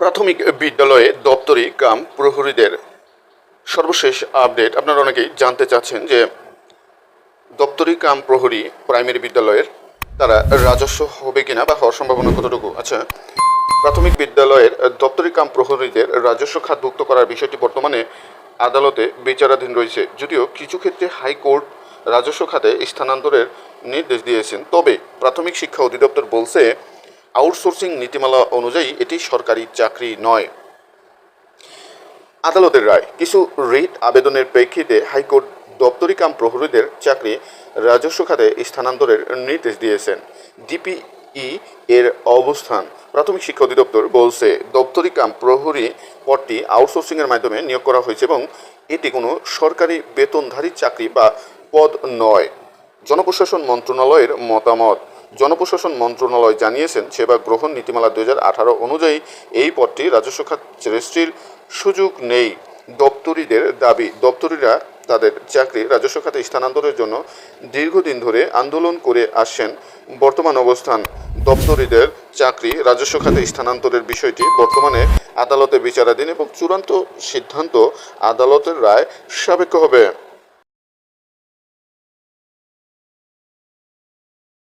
প্রাথমিক বিদ্যালয়ে দপ্তরি কাম প্রহরীদের সর্বশেষ আপডেট। আপনারা অনেকেই জানতে চাচ্ছেন যে দপ্তরি কাম প্রহরী প্রাইমারি বিদ্যালয়ের তারা রাজস্ব হবে কিনা বা হওয়ার সম্ভাবনা কতটুকু আচ্ছা প্রাথমিক বিদ্যালয়ের দপ্তরি কাম প্রহরীদের রাজস্ব খাতভুক্ত করার বিষয়টি বর্তমানে আদালতে বিচারাধীন রয়েছে। যদিও কিছু ক্ষেত্রে হাইকোর্ট রাজস্ব খাতে স্থানান্তরের নির্দেশ দিয়েছেন। তবে প্রাথমিক শিক্ষা অধিদপ্তর বলছে আউটসোর্সিং নীতিমালা অনুযায়ী এটি সরকারি চাকরি নয়। আদালতের রায়, কিছু রিট আবেদনের প্রেক্ষিতে হাইকোর্ট দপ্তরি কাম প্রহরীদের চাকরি রাজস্ব খাতে স্থানান্তরের নির্দেশ দিয়েছেন। ডিপিই এর অবস্থান, প্রাথমিক শিক্ষা অধিদপ্তর বলছে দপ্তরি কাম প্রহরী পদটি আউটসোর্সিংয়ের মাধ্যমে নিয়োগ করা হয়েছে এবং এটি কোনো সরকারি বেতনধারী চাকরি বা পদ নয়। জনপ্রশাসন মন্ত্রণালয়ের মতামত জনপ্রশাসন মন্ত্রণালয় জানিয়েছেন, সেবা গ্রহণ নীতিমালা দুই আঠারো অনুযায়ী এই পদটি রাজস্ব খাত রেজিস্ট্রির সুযোগ নেই। দপ্তরিদের দাবি, দপ্তরিরা তাদের চাকরি রাজস্ব খাতে স্থানান্তরের জন্য দীর্ঘদিন ধরে আন্দোলন করে আসছেন। বর্তমান অবস্থান, দপ্তরিদের চাকরি রাজস্ব খাতে স্থানান্তরের বিষয়টি বর্তমানে আদালতে বিচারাধীন এবং চূড়ান্ত সিদ্ধান্ত আদালতের রায় সাপেক্ষ হবে।